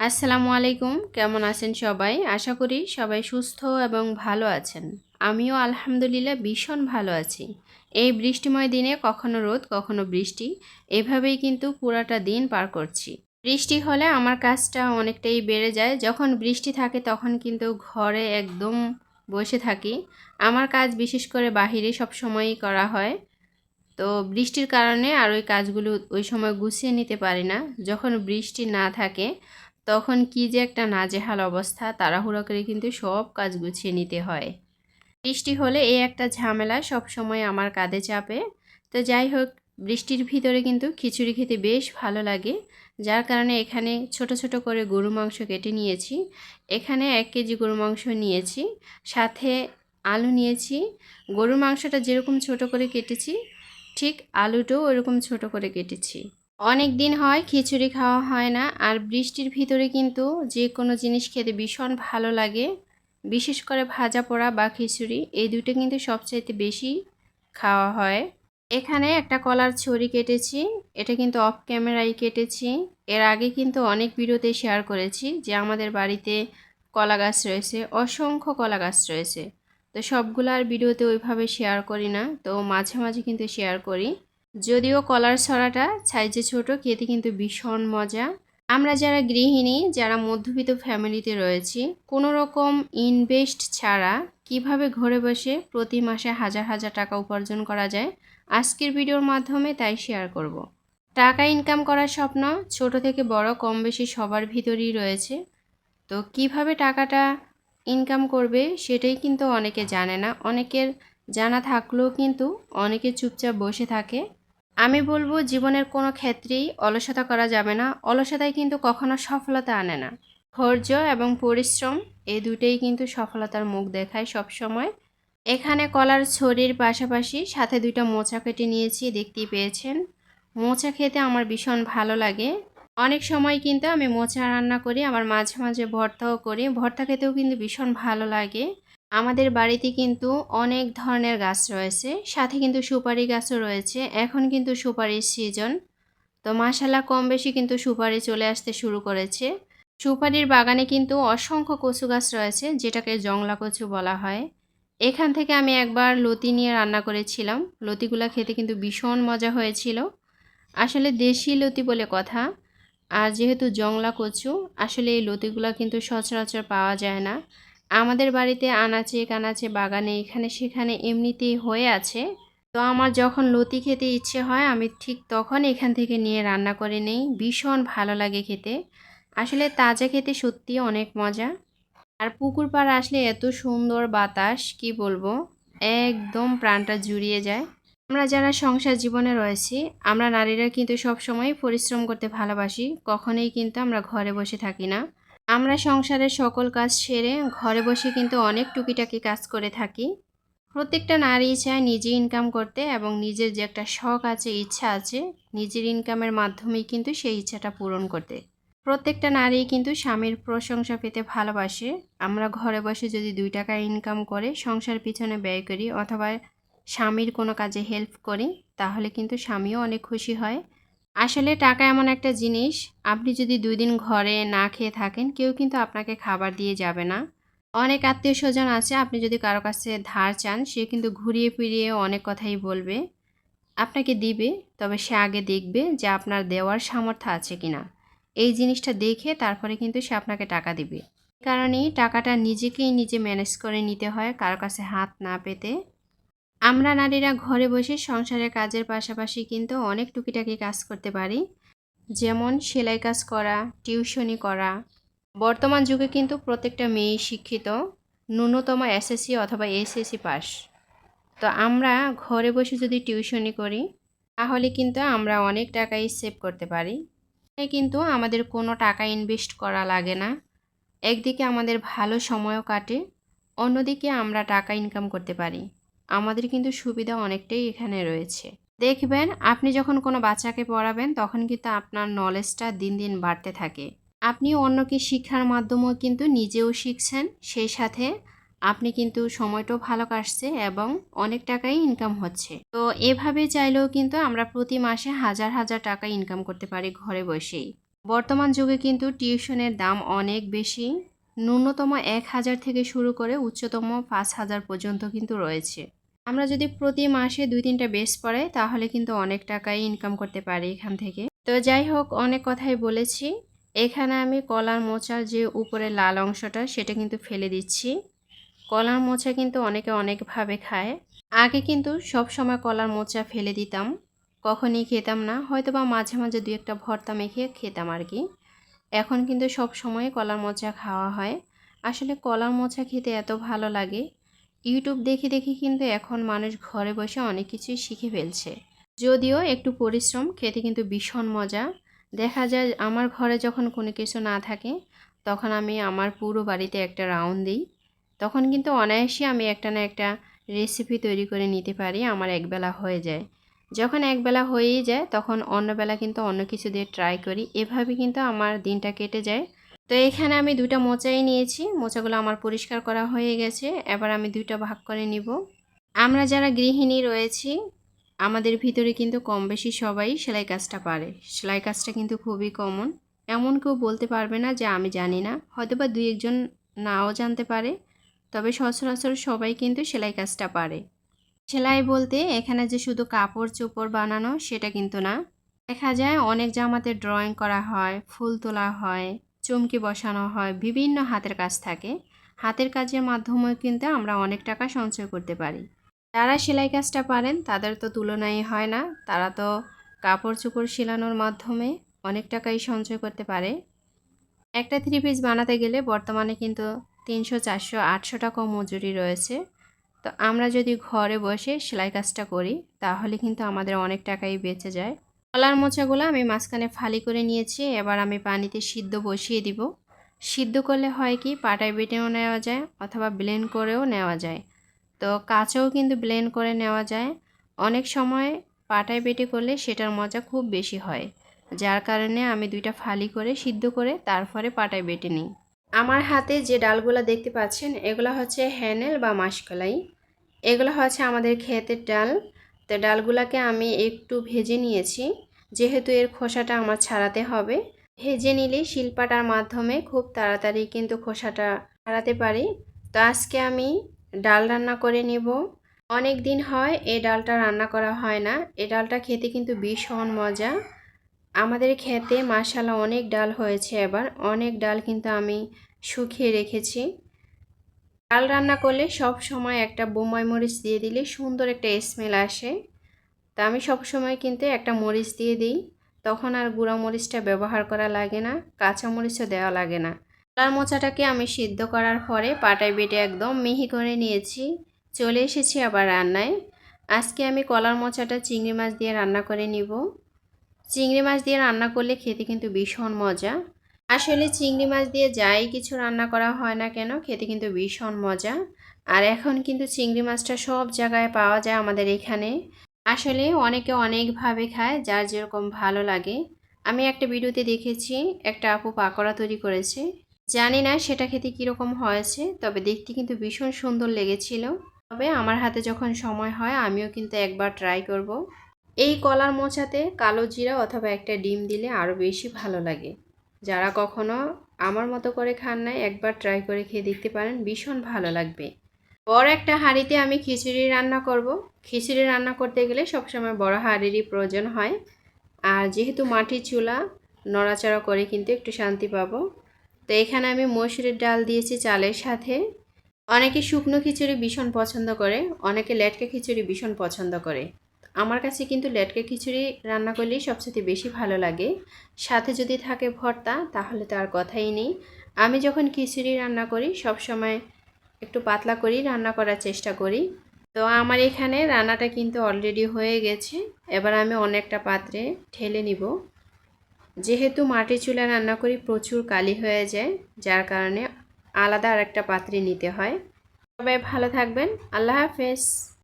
আসসালামু আলাইকুম, কেমন আছেন সবাই? আশা করি সবাই সুস্থ এবং ভালো আছেন। আমিও আলহামদুলিল্লাহ ভীষণ ভালো আছি। এই বৃষ্টিময় দিনে কখনো রোদ, কখনো বৃষ্টি, এভাবেই কিন্তু পুরাটা দিন পার করছি। বৃষ্টি হলে আমার কাজটা অনেকটাই বেড়ে যায়। যখন বৃষ্টি থাকে তখন কিন্তু ঘরে একদম বসে থাকি। আমার কাজ বিশেষ করে বাহিরে সব সময়ই করা হয়। তো বৃষ্টির কারণে আর ওই কাজগুলো ওই সময় গুছিয়ে নিতে পারি না। যখন বৃষ্টি না থাকে তখন কি যে একটা নাজেহাল অবস্থা, তাড়াহুড়ো করে কিন্তু সব কাজ গুছিয়ে নিতে হয়। বৃষ্টি হলে এই একটা ঝামেলা সব সময় আমার কাঁধে চাপে। তো যাই হোক, বৃষ্টির ভিতরে কিন্তু খিচুড়ি খেতে বেশ ভালো লাগে। যার কারণে এখানে ছোট ছোট করে গরু মাংস কেটে নিয়েছি। এখানে এক কেজি গরু মাংস নিয়েছি। সাথে আলু নিয়েছি। গরুর মাংসটা যেরকম ছোট করে কেটেছি, ঠিক আলুটাও ওরকম ছোট করে কেটেছি। অনেক দিন হয় খিচুড়ি খাওয়া হয় না, আর বৃষ্টির ভিতরে কিন্তু যে কোনো জিনিস খেতে ভীষণ ভালো লাগে। বিশেষ করে ভাজা পোড়া বা খিচুড়ি, এই দুটো কিন্তু সবচাইতে বেশি খাওয়া হয়। এখানে একটা কলার ছড়ি কেটেছি, এটা কিন্তু অফ ক্যামেরায় কেটেছি। এর আগে কিন্তু অনেক ভিডিওতে শেয়ার করেছি যে আমাদের বাড়িতে কলা গাছ রয়েছে, অসংখ্য কলা গাছ রয়েছে। তো সবগুলো আর ভিডিওতে ওইভাবে শেয়ার করি না, তো মাঝে মাঝে কিন্তু শেয়ার করি। যদিও কলার ছড়াটা সাইজে ছোট, খেতে কিন্তু ভীষণ মজা। আমরা যারা গৃহিণী, যারা মধ্যবিত্ত ফ্যামিলিতে রয়েছি কোনো রকম ইনভেস্ট ছাড়া কীভাবে ঘরে বসে প্রতি মাসে হাজার হাজার টাকা উপার্জন করা যায়, আজকের ভিডিওর মাধ্যমে তাই শেয়ার করব। টাকা ইনকাম করার স্বপ্ন ছোট থেকে বড়, কম বেশি সবার ভিতরেই রয়েছে। তো কীভাবে টাকাটা ইনকাম করবে সেটাই কিন্তু অনেকে জানে না। অনেকের জানা থাকলেও কিন্তু অনেকে চুপচাপ বসে থাকে। আমি বলব জীবনের কোনো ক্ষেত্রেই অলসতা করা যাবে না। অলসতায় কিন্তু কখনো সফলতা আনে না। ধৈর্য এবং পরিশ্রম এই দুটোই কিন্তু সফলতার মুখ দেখায় সব সময়। এখানে কলার ছড়ির পাশাপাশি সাথে দুইটা মোচা কেটে নিয়েছি, দেখতেই পেয়েছেন। মোচা খেতে আমার ভীষণ ভালো লাগে। অনেক সময় কিন্তু আমি মোচা রান্না করি আমার মাঝে মাঝে ভর্তাও করি। ভর্তা খেতেও কিন্তু ভীষণ ভালো লাগে। আমাদের বাড়িতে কিন্তু অনেক ধরনের গাছ রয়েছে, সাথে কিন্তু সুপারি গাছও রয়েছে। এখন কিন্তু সুপারির সিজন তো মাসালা কম বেশি কিন্তু সুপারি চলে আসতে শুরু করেছে। সুপারির বাগানে কিন্তু অসংখ্য কচু গাছ রয়েছে, যেটাকে জংলা কচু বলা হয়। এখান থেকে আমি একবার লতি নিয়ে রান্না করেছিলাম। লতিগুলা খেতে কিন্তু ভীষণ মজা হয়েছিল। আসলে দেশি লতি বলে কথা, আর যেহেতু জংলা কচু, আসলে এই লতিগুলা কিন্তু সচরাচর পাওয়া যায় না। আমাদের বাড়িতে আনাচে কানাচে বাগানে এখানে সেখানে এমনিতেই হয়ে আছে। তো আমার যখন লতি খেতে ইচ্ছে হয়, আমি ঠিক তখন এখান থেকে নিয়ে রান্না করে নেই। ভীষণ ভালো লাগে খেতে। আসলে তাজা খেতে সত্যি অনেক মজা। আর পুকুর পাড় আসলে এত সুন্দর বাতাস, কি বলব? একদম প্রাণটা জুড়িয়ে যায়। আমরা যারা সংসার জীবনে রয়েছি, আমরা নারীরা কিন্তু সব সময় পরিশ্রম করতে ভালোবাসি। কখনোই কিন্তু আমরা ঘরে বসে থাকি না। আমরা সংসারের সকল কাজ সেরে ঘরে বসে কিন্তু অনেক টুকিটাকি কাজ করে থাকি। প্রত্যেকটা নারী চায় নিজে ইনকাম করতে এবং নিজের যে একটা শখ আছে, ইচ্ছা আছে, নিজের ইনকামের মাধ্যমেই কিন্তু সেই ইচ্ছাটা পূরণ করতে। প্রত্যেকটা নারী কিন্তু স্বামীর প্রশংসা পেতে ভালোবাসে। আমরা ঘরে বসে যদি দুই টাকা ইনকাম করে, সংসার পিছনে ব্যয় করি অথবা স্বামীর কোনো কাজে হেল্প করি, তাহলে কিন্তু স্বামীও অনেক খুশি হয়। আসলে টাকা এমন একটা জিনিস, আপনি যদি দুই দিন ঘরে না খেয়ে থাকেন, কেউ কিন্তু আপনাকে খাবার দিয়ে যাবে না। অনেক আত্মীয় স্বজন আছে, আপনি যদি কারও কাছে ধার চান, সে কিন্তু ঘুরিয়ে ফিরিয়ে অনেক কথাই বলবে। আপনাকে দিবে, তবে সে আগে দেখবে যে আপনার দেওয়ার সামর্থ্য আছে কিনা। এই জিনিসটা দেখে তারপরে কিন্তু সে আপনাকে টাকা দিবে। কারণেই টাকাটা নিজেকেই নিজে ম্যানেজ করে নিতে হয়, কারও কাছে হাত না পেতে। আমরা নারীরা ঘরে বসে সংসারের কাজের পাশাপাশি কিন্তু অনেক টুকিটাকি কাজ করতে পারি। যেমন সেলাই কাজ করা, টিউশনি করা। বর্তমান যুগে কিন্তু প্রত্যেকটা মেয়ে শিক্ষিত, ন্যূনতম এসএসসি অথবা এসএসসি পাস তো আমরা ঘরে বসে যদি টিউশনি করি, তাহলে কিন্তু আমরা অনেক টাকাই সেভ করতে পারি। কিন্তু আমাদের কোনো টাকা ইনভেস্ট করা লাগে না। একদিকে আমাদের ভালো সময়ও কাটে, অন্যদিকে আমরা টাকা ইনকাম করতে পারি। আমাদের কিন্তু সুবিধা অনেকটাই এখানে রয়েছে। দেখবেন, আপনি যখন কোনো বাচ্চাকে পড়াবেন, তখন কিন্তু আপনার নলেজটা দিন দিন বাড়তে থাকে। আপনি অন্যকে শিক্ষার মাধ্যমেও কিন্তু নিজেও শিখছেন, সেই সাথে আপনি কিন্তু সময়টাও ভালো কাটছে এবং অনেক টাকাই ইনকাম হচ্ছে। তো এভাবে চাইলেও কিন্তু আমরা প্রতি মাসে হাজার হাজার টাকা ইনকাম করতে পারি ঘরে বসেই। বর্তমান যুগে কিন্তু টিউশনের দাম অনেক বেশি। ন্যূনতম এক হাজার থেকে শুরু করে উচ্চতম পাঁচ হাজার পর্যন্ত কিন্তু রয়েছে। আমরা যদি প্রতি মাসে দুই তিনটা বেস পড়াই, তাহলে কিন্তু অনেক টাকাই ইনকাম করতে পারি এখান থেকে। তো যাই হোক, অনেক কথাই বলেছি। এখানে আমি কলার মোচার যে উপরে লাল অংশটা, সেটা কিন্তু ফেলে দিচ্ছি। কলার মোচা কিন্তু অনেকে অনেকভাবে খায়। আগে কিন্তু সব সময় কলার মোচা ফেলে দিতাম। কখনই খেতাম না। হয়তো বা মাঝে মাঝে দু একটা ভর্তা মেখে খেতাম আর কি। এখন কিন্তু সব সময় কলার মোচা খাওয়া হয়। আসলে কলার মোচা খেতে এত ভালো লাগে। ইউটিউব দেখে দেখে কিন্তু এখন মানুষ ঘরে বসে অনেক কিছুই শিখে ফেলছে। যদিও একটু পরিশ্রম, খেতে কিন্তু ভীষণ মজা। দেখা যায় আমার ঘরে যখন কোনো কিছু না থাকে, তখন আমি আমার পুরো বাড়িতে একটা রাউন্ড দিই। তখন কিন্তু অনায়াসে আমি একটা না একটা রেসিপি তৈরি করে নিতে পারি, আমার একবেলা হয়ে যায়। যখন একবেলা হয়েই যায়, তখন অন্যবেলা কিন্তু অন্য কিছু দিয়ে ট্রাই করি। এভাবে কিন্তু আমার দিনটা কেটে যায়। তো এখানে আমি দুইটা মোচাই নিয়েছি। মোচাগুলো আমার পরিষ্কার করা হয়ে গেছে। এবার আমি দুইটা ভাগ করে নিব। আমরা যারা গৃহিণী রয়েছি, আমাদের ভিতরে কিন্তু কম বেশি সবাই সেলাই কাজটা পারে। সেলাই কাজটা কিন্তু খুবই কমন এমন কেউ বলতে পারবে না যে আমি জানি না। হয়তো বা দুই একজন নাও জানতে পারে, তবে সচরাচর সবাই কিন্তু সেলাই কাজটা পারে। সেলাই বলতে এখানে যে শুধু কাপড় চোপড় বানানো সেটা কিন্তু না। দেখা যায় অনেক জামাতে ড্রয়িং করা হয়, ফুল তোলা হয় চুমকি বসানো হয়, বিভিন্ন হাতের কাজ থাকে। হাতের কাজের মাধ্যমে কিন্তু আমরা অনেক টাকা সঞ্চয় করতে পারি। যারা সেলাই কাজটা পারেন, তাদের তো তুলনাই হয় না। তারা তো কাপড় চোপড় সেলানোর মাধ্যমে অনেক টাকাই সঞ্চয় করতে পারে। একটা থ্রি পিস বানাতে গেলে বর্তমানে কিন্তু তিনশো, চারশো, আটশো টাকাও মজুরি রয়েছে। তো আমরা যদি ঘরে বসে সেলাই কাজটা করি, তাহলে কিন্তু আমাদের অনেক টাকাই বেঁচে যায়। কলার মোচাগুলো আমি মাঝখানে ফালি করে নিয়েছি, এবার আমি পানিতে সিদ্ধ বসিয়ে দিব। সিদ্ধ করলে হয় কি, পাটায় বেটেও নেওয়া যায় অথবা ব্লেন্ড করেও নেওয়া যায়। তো কাঁচাও কিন্তু ব্লেন্ড করে নেওয়া যায়। অনেক সময় পাটায় বেটে করলে সেটার মজা খুব বেশি হয়। যার কারণে আমি দুইটা ফালি করে সিদ্ধ করে তারপরে পাটায় বেটে নিই। আমার হাতে যে ডালগুলো দেখতে পাচ্ছেন, এগুলো হচ্ছে হ্যানেল বা মাসকলাই। এগুলো হচ্ছে আমাদের ক্ষেতের ডাল। তো ডালগুলোকে আমি একটু ভেজে নিয়েছি। যেহেতু এর খোসাটা আমার ছাড়াতে হবে। ভেজে নিলে শিল্পাটার মাধ্যমে খুব তাড়াতাড়ি কিন্তু খোসাটা ছাড়াতে পারি। তো আজকে আমি ডাল রান্না করে নিব। অনেক দিন হয় এই ডালটা রান্না করা হয় না। এই ডালটা খেতে কিন্তু ভীষণ মজা। আমাদের খেতে মাসালা অনেক ডাল হয়েছে এবার। অনেক ডাল কিন্তু আমি শুকিয়ে রেখেছি। ডাল রান্না করলে সব সময় একটা বোম্বাই মরিচ দিয়ে দিলে সুন্দর একটা স্মেল আসে। তা আমি সব সময় কিন্তু একটা মরিচ দিয়ে দিই। তখন আর গুঁড়া মরিচটা ব্যবহার করা লাগে না, কাঁচা মরিচও দেওয়া লাগে না। কলার মোচাটাকে আমি সিদ্ধ করার পরে পাটায় বেটে একদম মিহি করে নিয়েছি। চলে এসেছি আবার রান্নায়। আজকে আমি কলার মোচাটা চিংড়ি মাছ দিয়ে রান্না করে নিব। চিংড়ি মাছ দিয়ে রান্না করলে খেতে কিন্তু ভীষণ মজা। আসলে চিংড়ি মাছ দিয়ে যাই কিছু রান্না করা হয় না কেন, খেতে কিন্তু ভীষণ মজা। আর এখন কিন্তু চিংড়ি মাছটা সব জায়গায় পাওয়া যায় আমাদের এখানে। আসলে অনেকে অনেকভাবে খায়, যার যেরকম ভালো লাগে। আমি একটা ভিডিওতে দেখেছি, একটা আপু পাকোড়া তৈরি করেছে। জানি না সেটা খেতে কীরকম হয়েছে, তবে দেখতে কিন্তু ভীষণ সুন্দর লেগেছিল। তবে আমার হাতে যখন সময় হয়, আমিও কিন্তু একবার ট্রাই করব। এই কলার মোচাতে কালো জিরা অথবা একটা ডিম দিলে আরও বেশি ভালো লাগে। যারা কখনো আমার মতো করে খান নাই, একবার ট্রাই করে খেয়ে দেখতে পারেন, ভীষণ ভালো লাগবে। বড় একটা হাঁড়িতে আমি খিচুড়ি রান্না করব। খিচুড়ি রান্না করতে গেলে সবসময় বড় হাঁড়িরই প্রয়োজন হয়। আর যেহেতু মাটির চুলা, নড়াচড়া করে কিন্তু একটু শান্তি পাবো। তো এখানে আমি মসুরের ডাল দিয়েছি চালের সাথে। অনেকে শুকনো খিচুড়ি ভীষণ পছন্দ করে, অনেকে লেটকা খিচুড়ি ভীষণ পছন্দ করে। আমার কাছে কিন্তু লেটকা খিচুড়ি রান্না করলেই সবচেয়ে বেশি ভালো লাগে। সাথে যদি থাকে ভর্তা, তাহলে তো আর কথাই নেই। আমি যখন খিচুড়ি রান্না করি সব সময় একটু পাতলা করি রান্না করার চেষ্টা করি। তো আমার এখানে রান্নাটা কিন্তু অলরেডি হয়ে গেছে। এবার আমি অনেকটা পাত্রে ঠেলে নিব। যেহেতু মাটির চুলা রান্না করি, প্রচুর কালি হয়ে যায়, যার কারণে আলাদা আরেকটা পাত্রে নিতে হয়। সবাই ভালো থাকবেন। আল্লাহ হাফেজ।